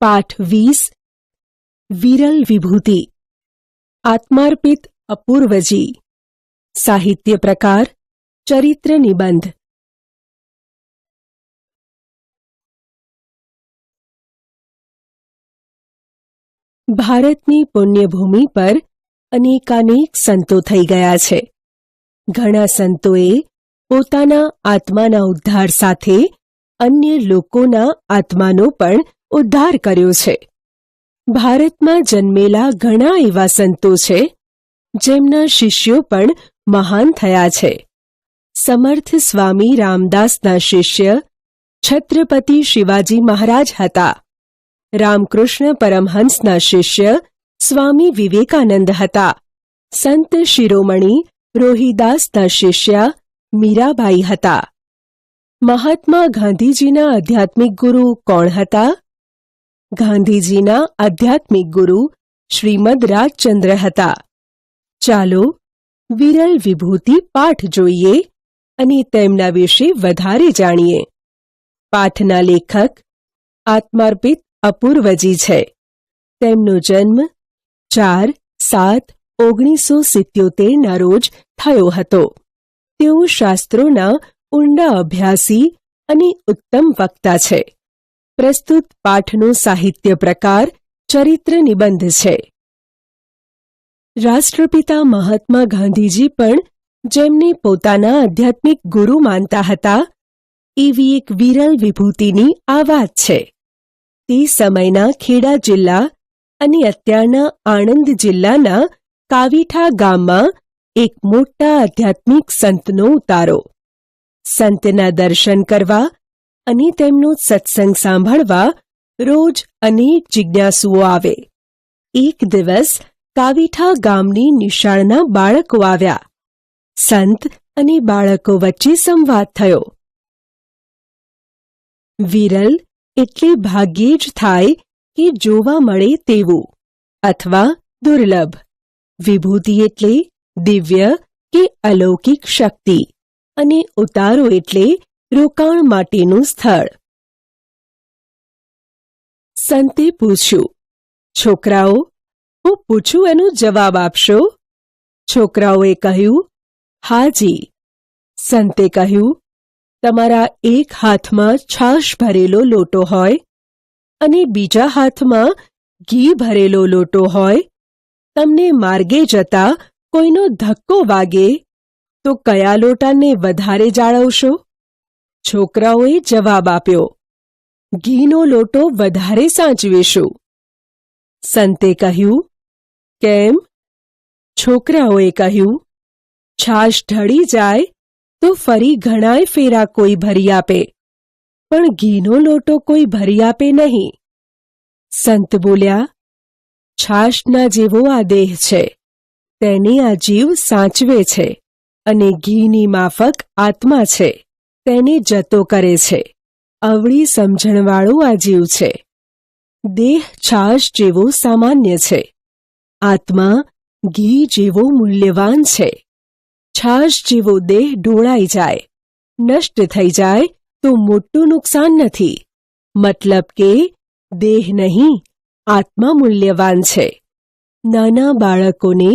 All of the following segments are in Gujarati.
પાઠ વીસ, વિરલ વિભૂતિ, આત્માર્પિત અપૂર્વજી, સાહિત્ય પ્રકાર, ચરિત્ર નિબંધ. ભારતની પુણ્યભૂમિ પર અનેકાનેક સંતો થઈ ગયા છે. ઘણા સંતોએ પોતાના આત્માના ઉદ્ધાર સાથે અન્ય લોકોના આત્માનો પણ ઉદ્ધાર કર્યો છે. ભારતમાં જન્મેલા ઘણા એવા સંતો છે, જેમના શિષ્યો પણ મહાન થયા છે. સમર્થ સ્વામી રામદાસના શિષ્ય છત્રપતિ શિવાજી મહારાજ હતા. રામકૃષ્ણ પરમહંસના શિષ્ય સ્વામી વિવેકાનંદ હતા. સંત શિરોમણી રોહિદાસના શિષ્ય મીરાબાઈ હતા. મહાત્મા ગાંધીજીના આધ્યાત્મિક ગુરુ કોણ હતા? ગાંધીજીના આધ્યાત્મિક ગુરુ શ્રીમદ રાજચંદ્ર હતા. ચાલો વિરલ વિભૂતિ પાઠ જોઈએ અને તેમના વિશે વધારે જાણીએ. પાઠના લેખક આત્માર્પિત અપૂર્વજી છે. તેમનો જન્મ ચાર સાત ઓગણીસો સિત્યોતેરના રોજ થયો હતો. તેઓ શાસ્ત્રોના ઊંડા અભ્યાસી અને ઉત્તમ વક્તા છે. પ્રસ્તુત પાઠનો સાહિત્ય પ્રકાર ચરિત્ર નિબંધ છે. રાષ્ટ્રપિતા મહાત્મા ગાંધીજી પણ જેમને પોતાના આધ્યાત્મિક ગુરુ માનતા હતા, એવી એક વિરલ વિભૂતિની આ વાત છે. તે સમયના ખેડા જિલ્લા અને અત્યારના આણંદ જિલ્લાના કાવીઠા ગામમાં એક મોટા આધ્યાત્મિક સંતનો ઉતારો. સંતના દર્શન કરવા અને તેમનો સત્સંગ સાંભળવા રોજ અનેક જિજ્ઞાસુઓ આવે. એક દિવસ કાવીઠા ગામની નિશાળના બાળકો આવ્યા. સંત અને બાળકો વચ્ચે સંવાદ થયો. વિરલ એટલે ભાગ્યે જ થાય કે જોવા મળે તેવું, અથવા દુર્લભ. વિભૂતિ એટલે દિવ્ય કે અલૌકિક શક્તિ, અને ઉતારો એટલે રોકાણ માટેનું સ્થળ. સંતે પૂછ્યું, છોકરાઓ, હું પૂછું એનો જવાબ આપશો? છોકરાઓએ કહ્યું, હાજી. સંતે કહ્યું, તમારા એક હાથમાં છાશ ભરેલો લોટો હોય અને બીજા હાથમાં ઘી ભરેલો લોટો હોય, તમને માર્ગે જતા કોઈનો ધક્કો વાગે તો કયા લોટાને વધારે જાળવશો? છોકરાઓએ જવાબ આપ્યો, ઘીનો લોટો વધારે સાચવીશું. સંતે કહ્યું, કેમ? છોકરાઓએ કહ્યું, છાશ ઢળી જાય તો ફરી ઘણાય ફેરા કોઈ ભરી આપે, પણ ઘીનો લોટો કોઈ ભરી આપે નહીં. સંત બોલ્યા, છાશના જેવો આ દેહ છે, તેને આ જીવ સાચવે છે અને ઘીની માફક આત્મા છે. તેને જતો કરે છે. અવળી સમજણવાળો આ જીવ છે. દેહ છાશ જેવો સામાન્ય છે. આત્મા ઘી જેવો મૂલ્યવાન છે. છાશ જેવો દેહ ઢોળાઈ જાય. નષ્ટ થઈ જાય તો મોટું નુકસાન નથી. મતલબ કે દેહ નહીં, આત્મા મૂલ્યવાન છે. નાના બાળકોને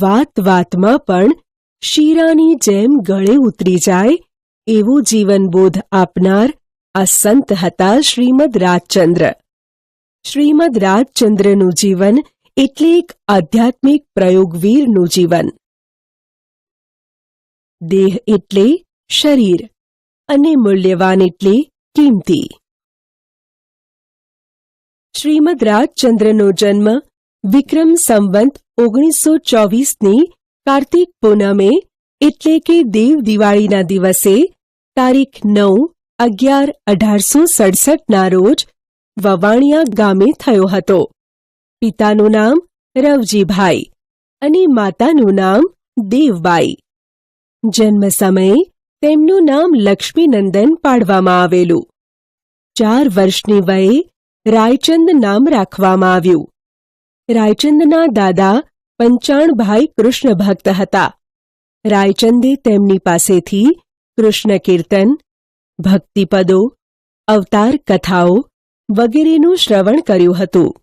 વાત વાતમાં પણ શીરાની જેમ ગળે ઉતરી જાય એવું જીવનબોધ આપનાર આ સંત હતા શ્રીમદ રાજચંદ્ર. શ્રીમદ રાજચંદ્રનું જીવન એટલે એક આધ્યાત્મિક પ્રયોગવીરનું જીવન. દેહ એટલે શરીર અને મૂલ્યવાન એટલે કિંમતી. શ્રીમદ રાજચંદ્રનો જન્મ વિક્રમ સંવંત ઓગણીસો ચોવીસની કાર્તિક પૂનમે એટલે કે દેવ દિવાળીના દિવસે તારીખ નવ અગિયાર અઢારસો સડસઠના રોજ વવાણિયા ગામે થયો હતો. પિતાનું નામ રવજીભાઈ અને માતાનું નામ દેવબાઈ. જન્મ સમયે તેમનું નામ લક્ષ્મીનંદન પાડવામાં આવેલું. ચાર વર્ષની વયે રાયચંદ નામ રાખવામાં આવ્યું. રાયચંદના દાદા પંચાણભાઈ કૃષ્ણ ભક્ત હતા. રાયચંદે તેમની પાસેથી કૃષ્ણ કીર્તન, ભક્તિપદો, અવતાર કથાઓ વગેરેનું શ્રવણ કર્યું હતું.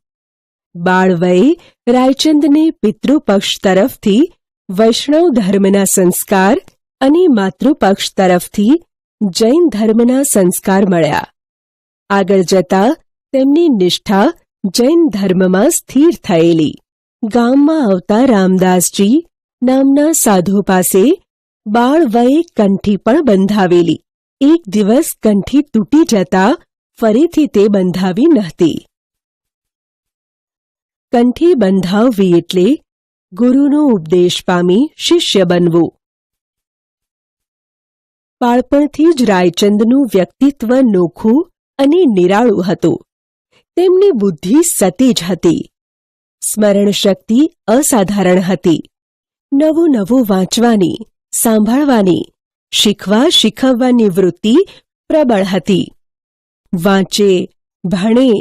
બાળવયે રાયચંદને પિતૃપક્ષ તરફથી વૈષ્ણવ ધર્મના સંસ્કાર અને માતૃપક્ષ તરફથી જૈન ધર્મના સંસ્કાર મળ્યા. આગળ જતા તેમની નિષ્ઠા જૈન ધર્મમાં સ્થિર થયેલી. ગામમાં આવતા રામદાસજી નામના સાધુ પાસે બાળ વયે કંઠી પણ બંધાવેલી. એક દિવસ કંઠી તૂટી જતા ફરીથી તે બંધાવી નહોતી. કંઠી બંધાવવી એટલે ગુરુનો ઉપદેશ પામી શિષ્ય બનવું. બાળપણથી જ રાયચંદનું વ્યક્તિત્વ નોખું અને નિરાળું હતું. તેમની બુદ્ધિ સતી જ હતી. સ્મરણ શક્તિ અસાધારણ હતી. નવું નવું વાંચવાની સાંભળવાની, શીખવા શીખવવાની વૃત્તિ પ્રબળ હતી. વાંચે, ભણે,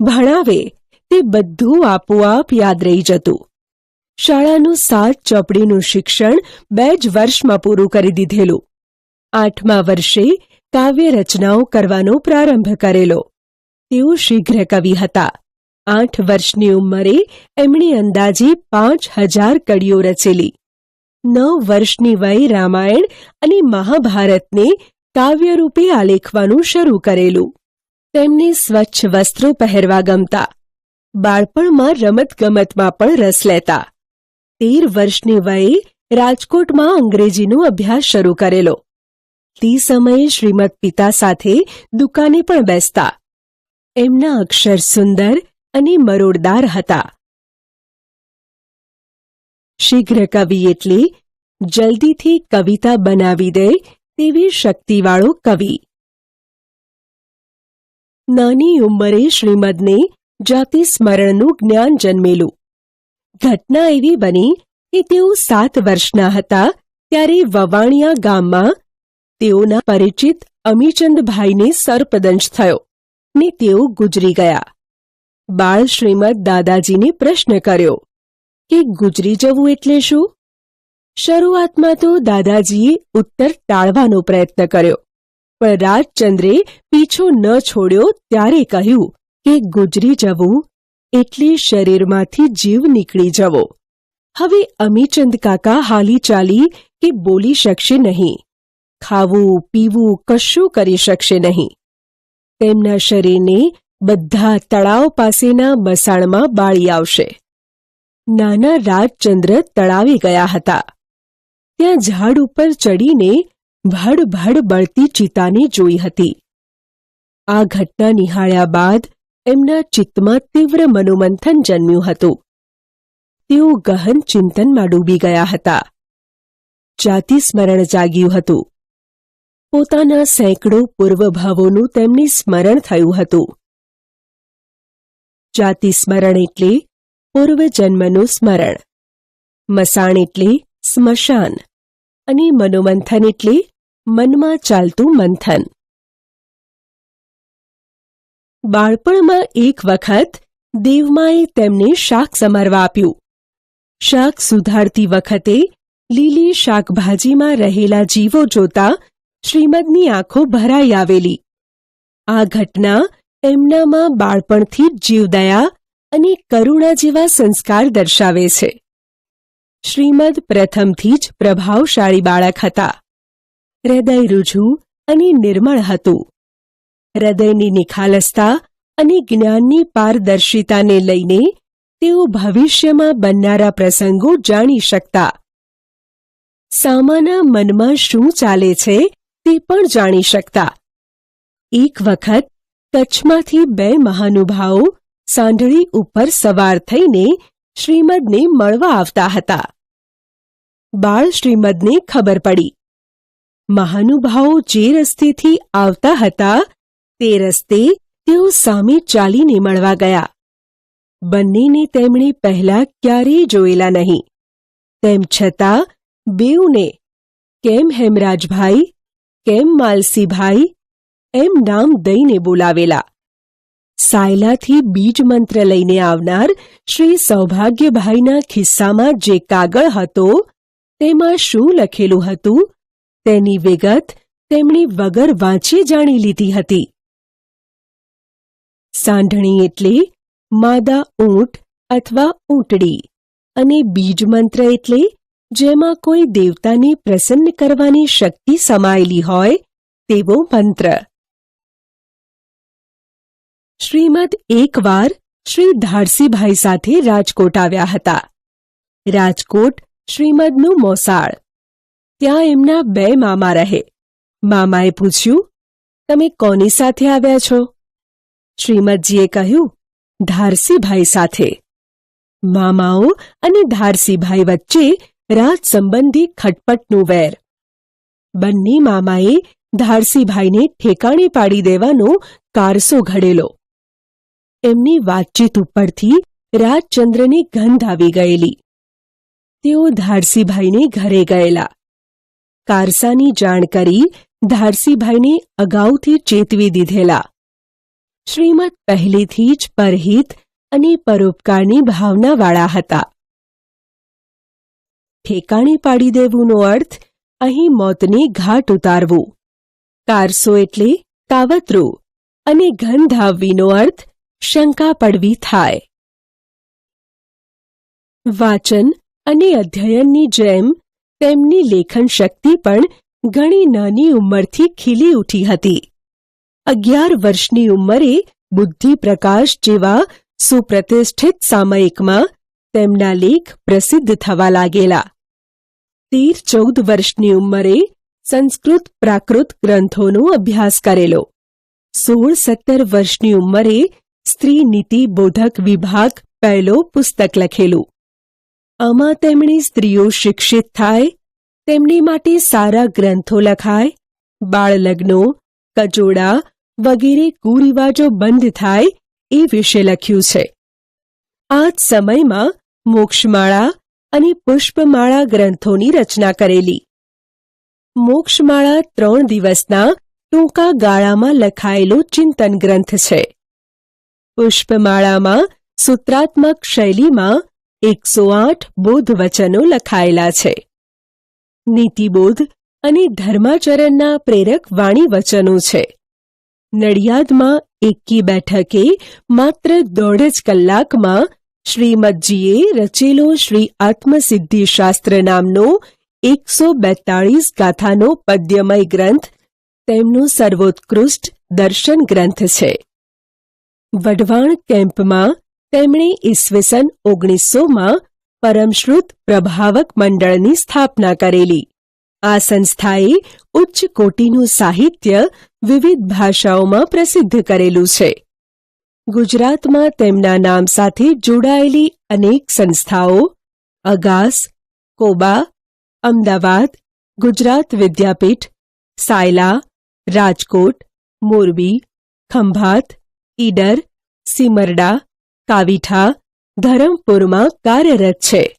ભણાવે, તે બધું આપોઆપ યાદ રહી જતું. શાળાનું સાત ચોપડીનું શિક્ષણ બે જ વર્ષમાં પૂરું કરી દીધેલું. આઠમા વર્ષે કાવ્ય રચનાઓ કરવાનો પ્રારંભ કરેલો. તેઓ શીઘ્ર કવિ હતા. આઠ વર્ષની ઉંમરે એમણે અંદાજે પાંચ હજાર કડીઓ રચેલી. નવ વર્ષની વય રામાયણ અને મહાભારતને કાવ્યરૂપે આલેખવાનું શરૂ કરેલું. તેમને સ્વચ્છ વસ્ત્રો પહેરવા ગમતા. બાળપણમાં રમતગમતમાં પણ રસ લેતા. તેર વર્ષની વયે રાજકોટમાં અંગ્રેજીનો અભ્યાસ શરૂ કરેલો. તે સમયે શ્રીમદ પિતા સાથે દુકાને પણ બેસતા. એમના અક્ષર સુંદર અને મરોડદાર હતા. શીઘ્ર કવિ એટલે જલ્દીથી કવિતા બનાવી દે તેવી શક્તિવાળો કવિ. નાની ઉંમરે શ્રીમદને જાતિ સ્મરણનું જ્ઞાન જન્મેલું. ઘટના એવી બની કે તેઓ સાત વર્ષના હતા ત્યારે વવાણિયા ગામમાં તેઓના પરિચિત અમીચંદભાઈને સર્પદંશ થયો ને તેઓ ગુજરી ગયા. બાળ શ્રીમદ દાદાજીને પ્રશ્ન કર્યો કે ગુજરી જવું એટલે શું? શરૂઆતમાં તો દાદાજીએ ઉત્તર ટાળવાનો પ્રયત્ન કર્યો, પણ રાજચંદ્રે પીછો ન છોડ્યો ત્યારે કહ્યું કે ગુજરી જવું એટલે શરીરમાંથી જીવ નીકળી જવો. હવે અમીચંદ કાકા હાલી ચાલી કે બોલી શકશે નહીં. ખાવું, પીવું કશું કરી શકશે નહીં. તેમના શરીરને બધા તળાવ પાસેના મસાણમાં બાળી આવશે. નાના રાજચંદ્ર તળાવી ગયા હતા. ત્યાં ઝાડ ઉપર ચડીને ભડ ભડ બળતી ચિતાને જોઈ હતી. આ ઘટના નિહાળ્યા બાદ એમના ચિત્તમાં તીવ્ર મનોમંથન જન્મ્યું હતું. તેઓ ગહન ચિંતનમાં ડૂબી ગયા હતા. જાતિ સ્મરણ જાગ્યું હતું. પોતાના સેંકડો પૂર્વભાવોનું તેમને સ્મરણ થયું હતું. જાતિ સ્મરણ એટલે પૂર્વજન્મનું સ્મરણ. મસાણ એટલે સ્મશાન. અને મનોમંથન એટલે મનમાં ચાલતું મંથન. બાળપણમાં એક વખત દેવમાએ તેમને શાક સમારવા આપ્યું. શાક સુધારતી વખતે લીલી શાકભાજીમાં રહેલા જીવો જોતા શ્રીમદની આંખો ભરાઈ આવેલી. આ ઘટના એમનામાં બાળપણથી જીવદયા અને કરુણા જેવા સંસ્કાર દર્શાવે છે. શ્રીમદ પ્રથમથી જ પ્રભાવશાળી બાળક હતા. હૃદય રુજુ અને નિર્મળ હતું. હૃદયની નિખાલસતા અને જ્ઞાનની પારદર્શિતાને લઈને તેઓ ભવિષ્યમાં બનનારા પ્રસંગો જાણી શકતા. સામાના મનમાં શું ચાલે છે તે પણ જાણી શકતા. એક વખત કચ્છમાંથી બે મહાનુભાવો સાંઢળી ઉપર સવાર થઈને શ્રીમદને મળવા આવતા હતા. બાળ શ્રીમદને ખબર પડી. મહાનુભાવો જે રસ્તેથી આવતા હતા, તે રસ્તે તેઓ સામે ચાલીને મળવા ગયા. બંનેને તેમણે પહેલા ક્યારેય જોયેલા નહીં. તેમ છતાં, બેઉને કેમ હેમરાજભાઈ, કેમ માલસીભાઈ, એમ નામ દઈને બોલાવેલા. સાયલાથી બીજ મંત્ર લઈને આવનાર શ્રી સૌભાગ્યભાઈના ખિસ્સામાં જે કાગળ હતો, તેમાં શું લખેલું હતું, તેની વિગત તેમણે વગર વાંચી જાણી લીધી હતી. સાંઢણી એટલે માદા ઊંટ અથવા ઊંટડી અને બીજ મંત્ર એટલે જેમાં કોઈ દેવતાને પ્રસન્ન કરવાની શક્તિ સમાયેલી હોય તેવો મંત્ર. શ્રીમદ એકવાર શ્રી ધારસીભાઈ સાથે રાજકોટ આવ્યા હતા. રાજકોટ શ્રીમદનું મોસાળ. ત્યાં એમના બે મામા રહે. મામાએ પૂછ્યું, તમે કોની સાથે આવ્યા છો? શ્રીમદજીએ કહ્યું, ધારસીભાઈ સાથે. મામાઓ અને ધારસીભાઈ વચ્ચે રાજ સંબંધી ખટપટનું વેર. બંને મામાએ ધારસીભાઈને ઠેકાણે પાડી દેવાનો કારસો ઘડેલો. એમની વાતચીત ઉપરથી રાજચંદ્રને ગંધ આવી ગયેલી. તેઓ ધારસીભાઈને ઘરે ગયેલા. કારસાની જાણ કરી ધારસીભાઈને અગાઉથી ચેતવી દીધેલા. શ્રીમદ પહેલેથી જ પરહિત અને પરોપકારની ભાવનાવાળા હતા. ઠેકાણે પાડી દેવુંનો અર્થ અહીં મોતને ઘાટ ઉતારવું. કારસો એટલે કાવતરું અને ગંધ આવવીનો અર્થ શંકા પડવી થાય. વાચન અને અધ્યયનની જેમ, તેમની લેખન શક્તિ પણ ઘણી નાની ઉંમરથી ખીલી ઉઠી હતી. અગિયાર વર્ષની ઉંમરે બુદ્ધિ પ્રકાશ જેવા સુપ્રતિષ્ઠિત સામયિકમાં તેમના લેખ પ્રસિદ્ધ થવા લાગેલા. તેર ચૌદ વર્ષની ઉંમરે સંસ્કૃત પ્રાકૃત ગ્રંથોનો અભ્યાસ કરેલો. સોળ સત્તર વર્ષની ઉંમરે સ્ત્રી નીતિ બોધક વિભાગ પહેલો પુસ્તક લખેલું. આમાં તેમણે સ્ત્રીઓ શિક્ષિત થાય, તેમની માટે સારા ગ્રંથો લખાય, બાળલગ્નો, કચોડા વગેરે કુરિવાજો બંધ થાય એ વિશે લખ્યું છે. આ જ સમયમાં મોક્ષમાળા અને પુષ્પમાળા ગ્રંથોની રચના કરેલી. મોક્ષમાળા ત્રણ દિવસના ટૂંકા ગાળામાં લખાયેલો ચિંતન ગ્રંથ છે. પુષ્પમાળામાં સૂત્રાત્મક શૈલીમાં એકસો આઠ બોધ વચનો લખાયેલા છે. નીતિબોધ અને ધર્માચરણના પ્રેરક વાણી વચનો છે. નડિયાદમાં એકી બેઠકે માત્ર દોઢ જ કલાકમાં શ્રીમદજીએ રચેલો શ્રી આત્મસિદ્ધિ શાસ્ત્ર નામનો એકસો બેતાળીસ ગાથાનો પદ્યમય ગ્રંથ, તેમનો સર્વોત્કૃષ્ટ દર્શન ગ્રંથ છે. વઢવાણ કેમ્પમાં તેમણે ઈસવીસન ઓગણીસોમાં પરમશ્રુત પ્રભાવક મંડળની સ્થાપના કરેલી. આ સંસ્થાએ ઉચ્ચ કોટીનું સાહિત્ય વિવિધ ભાષાઓમાં પ્રસિદ્ધ કરેલું છે. ગુજરાતમાં તેમના નામ સાથે જોડાયેલી અનેક સંસ્થાઓ, અગાસ, કોબા, અમદાવાદ, ગુજરાત વિદ્યાપીઠ, સાયલા, રાજકોટ, મોરબી, ખંભાત ઈડર, સિમરડા, કાવીઠા, ધરમપુરમાં કાર્યરત છે.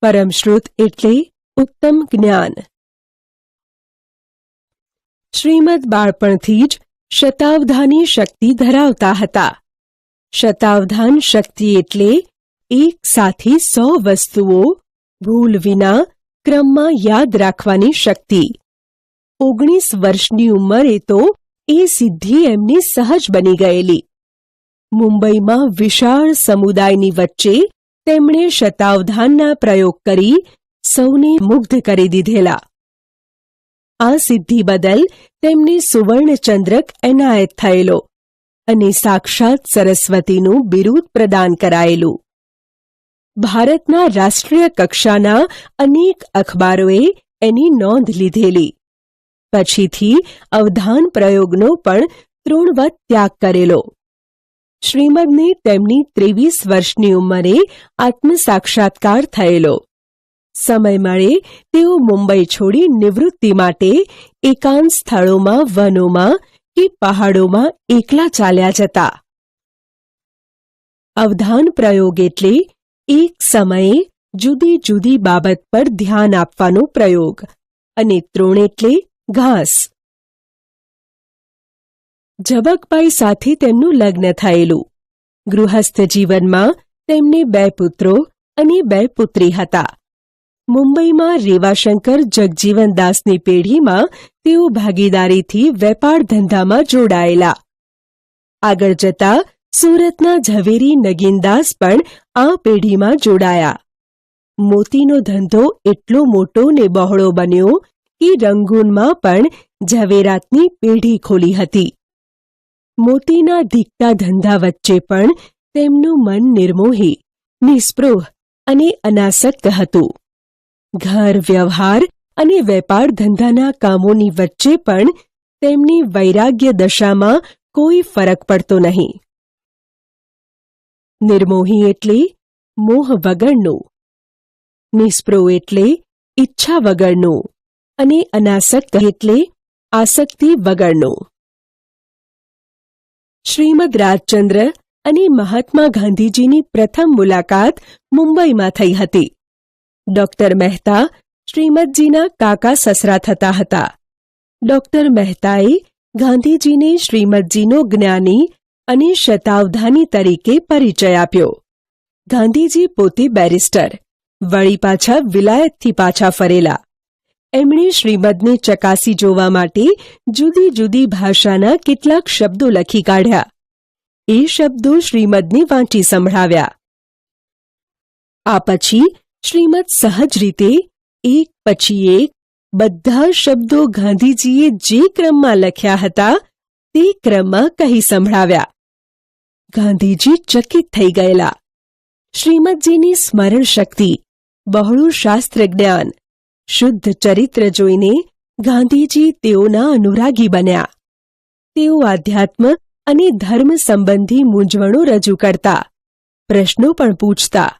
પરમશ્રુત એટલે ઉત્તમ જ્ઞાન. શ્રીમદ બાળપણથી જ શતાવધાની શક્તિ ધરાવતા હતા. શતાવધાન શક્તિ એટલે એક સાથે સો વસ્તુઓ ભૂલ વિના ક્રમમાં યાદ રાખવાની શક્તિ. ઓગણીસ વર્ષની ઉંમરે તો એ સિદ્ધિ એમની સહજ બની ગયેલી. મુંબઈમાં વિશાળ સમુદાયની વચ્ચે તેમણે શતાવધાનના પ્રયોગ કરી સૌને મુગ્ધ કરી દીધેલા. આ સિદ્ધિ બદલ તેમને સુવર્ણચંદ્રક એનાયત થયેલો અને સાક્ષાત સરસ્વતીનું બિરુદ પ્રદાન કરાયેલું. ભારતના રાષ્ટ્રીય કક્ષાના અનેક અખબારોએ એની નોંધ લીધેલી. પછીથી અવધાન પ્રયોગનો પણ તૃણવત ત્યાગ કરેલો. શ્રીમદને તેમની ત્રેવીસ વર્ષની ઉંમરે આત્મસાક્ષાત્કાર થયેલો. સમય મળે તેઓ મુંબઈ છોડી નિવૃત્તિ માટે એકાંત સ્થળોમાં, વનોમાં કે પહાડોમાં એકલા ચાલ્યા જતા. અવધાન પ્રયોગ એટલે એક સમયે જુદી જુદી બાબત પર ધ્યાન આપવાનો પ્રયોગ. અને તૃણ એટલે ઘાસ. ઝબકભાઈ સાથે તેમનું લગ્ન થયેલું. ગૃહસ્થ જીવનમાં તેમને બે પુત્રો અને બે પુત્રી હતા. મુંબઈમાં રેવાશંકર જગજીવનદાસની પેઢીમાં તેઓ ભાગીદારીથી વેપાર ધંધામાં જોડાયેલા. આગળ જતા સુરતના ઝવેરી નગીનદાસ પણ આ પેઢીમાં જોડાયા. મોતીનો ધંધો એટલો મોટો ને બહોળો બન્યો કે રંગૂનમાં પણ ઝવેરાતની પેઢી ખોલી હતી. મોતીના ધીકતા ધંધા વચ્ચે પણ તેમનું મન નિર્મોહી, નિસ્પૃહ અને અનાસક્ત હતું. ઘર, વ્યવહાર અને વેપાર ધંધાના કામોની વચ્ચે પણ તેમની વૈરાગ્ય દશામાં કોઈ ફરક પડતો નહીં. નિર્મોહી એટલે મોહ વગરનું, નિસ્પૃહ એટલે ઈચ્છા વગરનું. અને અનાસક્ત એટલે આસક્તિ વગરનું. શ્રીમદ રાજચંદ્ર અને મહાત્મા ગાંધીજીની પ્રથમ મુલાકાત મુંબઈમાં થઈ હતી. ડોક્ટર મહેતા શ્રીમદજીના કાકા સસરા થતા હતા. ડોક્ટર મહેતાએ ગાંધીજીને શ્રીમદજીનો જ્ઞાની અને શતાવધાની તરીકે પરિચય આપ્યો. ગાંધીજી પોતે બેરિસ્ટર, વળી પાછા વિલાયતથી પાછા ફરેલા. એમણે શ્રીમદને ચકાસી જોવા માટે જુદી જુદી ભાષાના કેટલાક શબ્દો લખી કાઢ્યા. એ શબ્દો શ્રીમદને વાંચી સંભળાવ્યા. આ પછી શ્રીમદ સહજ રીતે એક પછી એક બધા શબ્દો ગાંધીજીએ જે ક્રમમાં લખ્યા હતા તે ક્રમમાં કહી સંભળાવ્યા. ગાંધીજી ચકિત થઈ ગયેલા. શ્રીમદજીની સ્મરણ શક્તિ, બહોળું શાસ્ત્ર જ્ઞાન શુદ્ધ ચરિત્ર જોઈને ગાંધીજી તેઓના અનુરાગી બન્યા. તેઓ આધ્યાત્મ અને ધર્મ સંબંધી મૂંઝવણો રજૂ કરતા, પ્રશ્નો પણ પૂછતા.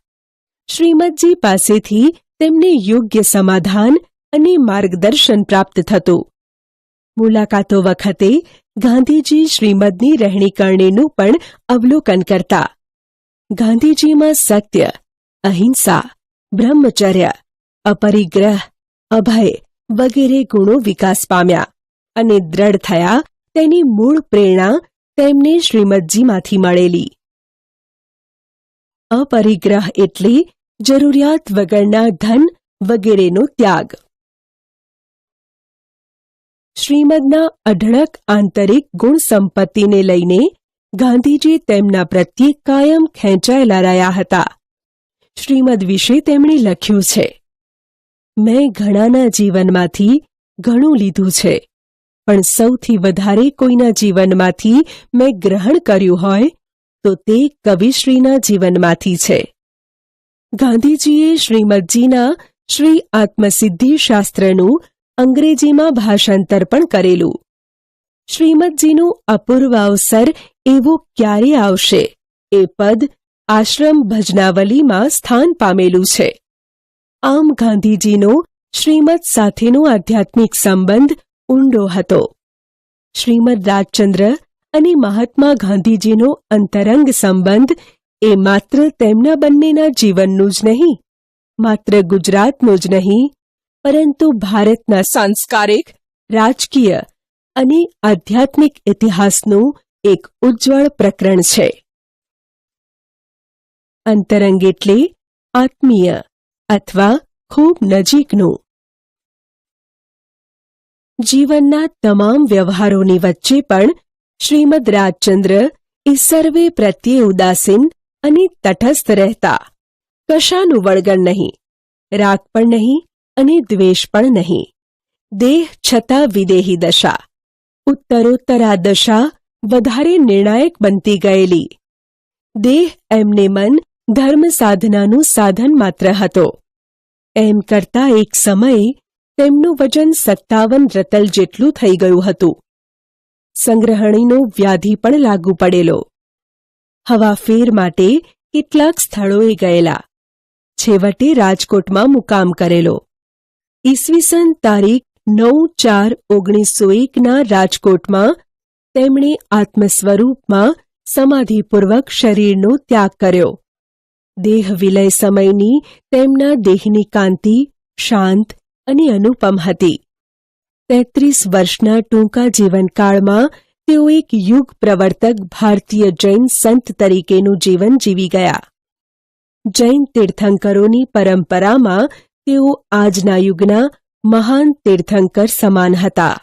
શ્રીમદજી પાસેથી તેમને યોગ્ય સમાધાન અને માર્ગદર્શન પ્રાપ્ત થતું. મુલાકાતો વખતે ગાંધીજી શ્રીમદની રહેણીકરણીનું પણ અવલોકન કરતા. ગાંધીજીમાં સત્ય, અહિંસા, બ્રહ્મચર્ય, અપરિગ્રહ અભય વગેરે ગુણો વિકાસ પામ્યા અને દ્રઢ થયા તેની મૂળ પ્રેરણા તેમને શ્રીમદજીમાંથી મળેલી. અપરિગ્રહ એટલે જરૂરિયાત વગરના ધન વગેરેનો ત્યાગ. શ્રીમદના અઢળક આંતરિક ગુણ સંપત્તિને લઈને ગાંધીજી તેમના પ્રત્યે કાયમ ખેંચાયેલા રહ્યા હતા. શ્રીમદ વિશે તેમણે લખ્યું છે મેં ઘણાના જીવનમાંથી ઘણું લીધું છે. પણ સૌથી વધારે કોઈના જીવનમાંથી મેં ગ્રહણ કર્યું હોય તો તે કવિશ્રીના જીવનમાંથી છે. ગાંધીજીએ શ્રીમદજીના શ્રી આત્મસિદ્ધિ શાસ્ત્રનું અંગ્રેજીમાં ભાષાંતર પણ કરેલું. શ્રીમદજીનું અપૂર્વ અવસર એવો ક્યારે આવશે એ પદ આશ્રમ ભજનાવલીમાં સ્થાન પામેલું છે. આમ ગાંધીજીનો શ્રીમદ સાથેનો આધ્યાત્મિક સંબંધ ઊંડો હતો. શ્રીમદ રાજચંદ્ર અને મહાત્મા ગાંધીજીનો અંતરંગ સંબંધ એ માત્ર તેમના બંનેના જીવનનું જ નહીં, માત્ર ગુજરાતનું જ નહીં, પરંતુ ભારતના સાંસ્કારિક, રાજકીય અને આધ્યાત્મિક ઇતિહાસનું એક ઉજ્જવળ પ્રકરણ છે. અંતરંગ એટલે આત્મીય. અથવા ખૂબ નજીકનું. જીવનના તમામ વ્યવહારોની વચ્ચે પણ શ્રીમદ રાજચંદ્ર એ સર્વે પ્રત્યે ઉદાસીન અને તટસ્થ રહેતા. કશાનું વળગણ નહીં, રાગ પણ નહીં અને દ્વેષ પણ નહીં. દેહ છતાં વિદેહી દશા. ઉત્તરોત્તર દશા વધારે નિર્ણાયક બનતી ગયેલી. દેહ એમને મન ધર્મ સાધનાનું સાધન માત્ર હતો. એમ કરતા એક સમયે તેમનું વજન સત્તાવન રતલ જેટલું થઈ ગયું હતું. સંગ્રહણીનો વ્યાધિ પણ લાગુ પડેલો. હવાફેર માટે કેટલાક સ્થળોએ ગયેલા. છેવટે રાજકોટમાં મુકામ કરેલો. ઈસવીસન તારીખ નવ ચાર ઓગણીસો એકના રાજકોટમાં તેમણે આત્મ સ્વરૂપમાં સમાધિપૂર્વક શરીરનો ત્યાગ કર્યો. દેહ વિલય સમયની તેમના દેહની કાંતિ શાંત અને અનુપમ હતી. તેત્રીસ વર્ષના ટૂંકા જીવનકાળમાં તેઓ એક યુગ પ્રવર્તક ભારતીય જૈન સંત તરીકેનું જીવન જીવી ગયા. જૈન તીર્થંકરોની પરંપરામાં તેઓ આજના યુગના મહાન તીર્થંકર સમાન હતા.